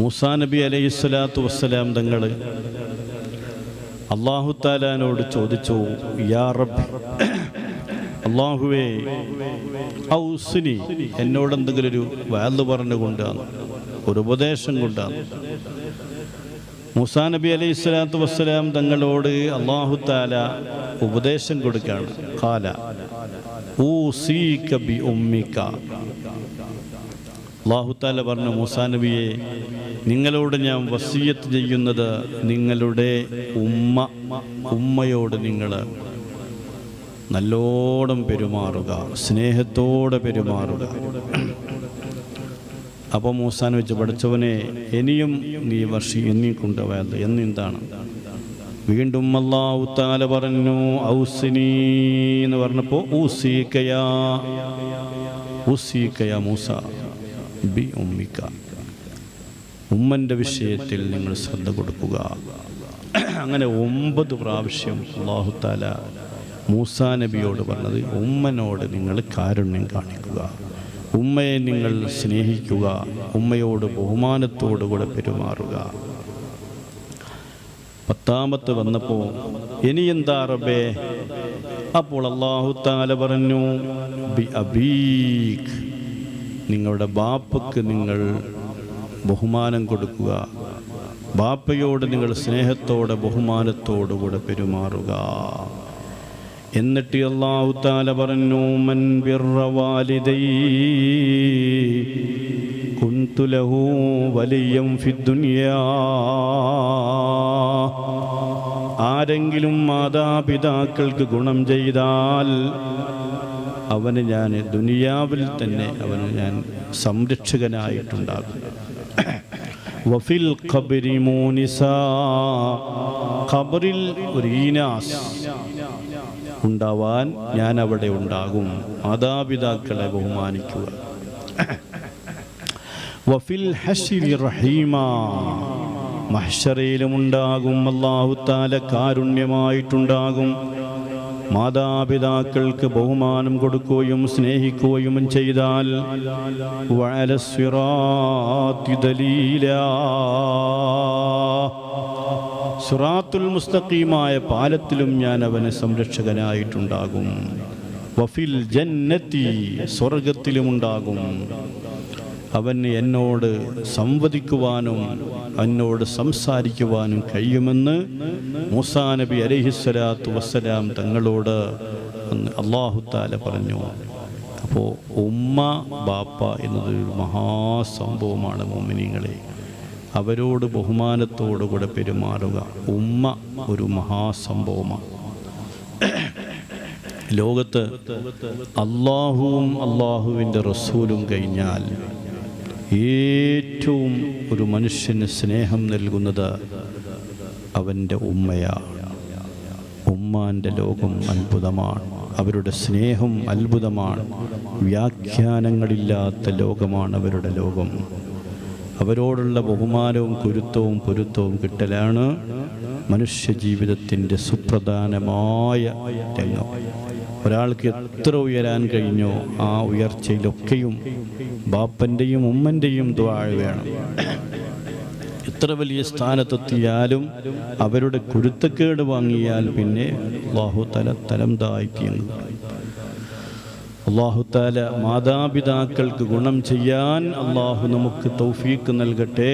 മൂസാ നബി അലൈഹി സ്വലാത്തു വസ്സലാം തങ്ങൾ അള്ളാഹു താലാനോട് ചോദിച്ചു യാ റബ്ബ് അള്ളാഹുവേ ഔസിനി എന്നോട് എന്തെങ്കിലും ഒരു വാൽ പറഞ്ഞുകൊണ്ടാണ് ഒരു ഉപദേശം കൊണ്ടാണ് മൂസാ നബി അലൈഹി സ്വലാത്തു വസ്സലാം തങ്ങളോട് അള്ളാഹു താല ഉപദേശം കൊടുക്കുകയാണ്. കാല ഊസീക ബി ഉമ്മിക. അള്ളാഹുത്താല പറഞ്ഞു മൂസാ നബിയെ നിങ്ങളോട് ഞാൻ വസീയത്ത് ചെയ്യുന്നത് നിങ്ങളുടെ ഉമ്മ ഉമ്മയോട് നിങ്ങൾ നല്ലോണം പെരുമാറുക സ്നേഹത്തോടെ പെരുമാറുക. അപ്പോൾ മൂസാൻ വെച്ച് പഠിച്ചവനെ ഇനിയും നീ വർഷി എന്നീ കൊണ്ടുപോയത് എന്നെന്താണ് വീണ്ടും അള്ളാഹു പറഞ്ഞു ഔസിനി എന്ന് പറഞ്ഞപ്പോൾ ഊസീക്കയാ ഊസീക്കയാ മൂസ. ബി ഉമ്മിക്ക. ഉമ്മന്റെ വിഷയത്തിൽ നിങ്ങൾ ശ്രദ്ധ കൊടുക്കുക. അങ്ങനെ ഒമ്പത് പ്രാവശ്യം അള്ളാഹുത്താല മൂസാ നബിയോട് പറഞ്ഞത് ഉമ്മനോട് നിങ്ങൾ കാരുണ്യം കാണിക്കുക. ഉമ്മയെ നിങ്ങൾ സ്നേഹിക്കുക. ഉമ്മയോട് ബഹുമാനത്തോടു കൂടെ പെരുമാറുക. പത്താമത്ത് വന്നപ്പോൾ ഇനി എന്താ അപ്പോൾ അള്ളാഹു താല പറഞ്ഞു ബി നിങ്ങളുടെ ബാപ്പയ്ക്ക് നിങ്ങൾ ബഹുമാനം കൊടുക്കുക. ബാപ്പയോട് നിങ്ങൾ സ്നേഹത്തോടെ ബഹുമാനത്തോടുകൂടെ പെരുമാറുക. എന്നിട്ട് അള്ളാഹു താല പറഞ്ഞു മൻ ബിർറ വാലിദൈ കുന്തു ലഹു വലിയം ആരെങ്കിലും മാതാപിതാക്കൾക്ക് ഗുണം ചെയ്താൽ അവന് ഞാൻ ദുനിയാവിൽ തന്നെ അവന് ഞാൻ സംരക്ഷകനായിട്ടുണ്ടാകും. വഫിൽ ഖബരി മൂനിസ ഖബറിൽ റീനാസ് ഉണ്ടാവാൻ ഞാൻ അവിടെ ഉണ്ടാകും. മാതാപിതാക്കളെ ബഹുമാനിക്കുക. വഫിൽ ഹഷിരി റഹീമ മഹ്ഷറയിലും ഉണ്ടാകും അള്ളാഹുത്താല കാരുണ്യമായിട്ടുണ്ടാകും. മാതാപിതാക്കൾക്ക് ബഹുമാനം കൊടുക്കുകയും സ്നേഹിക്കുകയും ചെയ്താൽ സുറാത്തുൽ മുസ്തഖീമായ പാലത്തിലും ഞാൻ അവന് സംരക്ഷകനായിട്ടുണ്ടാകും. വഫിൽ ജന്നത്തി സ്വർഗത്തിലുമുണ്ടാകും അവൻ എന്നോട് സംവദിക്കുവാനും എന്നോട് സംസാരിക്കുവാനും കഴിയുമെന്ന് മൂസാ നബി അലഹിസ്വലാത്തു വസ്സലാം തങ്ങളോട് അള്ളാഹുത്താല പറഞ്ഞു. അപ്പോൾ ഉമ്മ ബാപ്പ എന്നത് മഹാസംഭവമാണ് മോമിനിങ്ങളെ. അവരോട് ബഹുമാനത്തോടു കൂടെ പെരുമാറുക ഉമ്മ ഒരു മഹാസംഭവമാണ്. ലോകത്ത് അള്ളാഹുവും അള്ളാഹുവിന്റെ റസൂലും കഴിഞ്ഞാൽ ഏറ്റവും ഒരു മനുഷ്യന് സ്നേഹം നൽകുന്നത് അവന്റെ ഉമ്മയാണ്. ഉമ്മാന്റെ ലോകം അത്ഭുതമാണ്. അവരുടെ സ്നേഹം അത്ഭുതമാണ്. വ്യാഖ്യാനങ്ങളില്ലാത്ത ലോകമാണ് അവരുടെ ലോകം. അവരോടുള്ള ബഹുമാനവും കുരുത്തവും പൊരുത്തവും കിട്ടലാണ് മനുഷ്യ ജീവിതത്തിന്റെ സുപ്രധാനമായ രംഗം. ഒരാൾക്ക് എത്ര ഉയരാൻ കഴിഞ്ഞോ ആ ഉയർച്ചയിലൊക്കെയും ബാപ്പന്റെയും ഉമ്മന്റെയും ദ്വാഴ വേണം. എത്ര വലിയ സ്ഥാനത്തെത്തിയാലും അവരുടെ കുരുത്തക്കേട് വാങ്ങിയാൽ പിന്നെ അള്ളാഹു തല തലം താഴ്ത്തിയെന്ന് അള്ളാഹു താല മാതാപിതാക്കൾക്ക് ഗുണം ചെയ്യാൻ അള്ളാഹു നമുക്ക് തൗഫീക്ക് നൽകട്ടെ.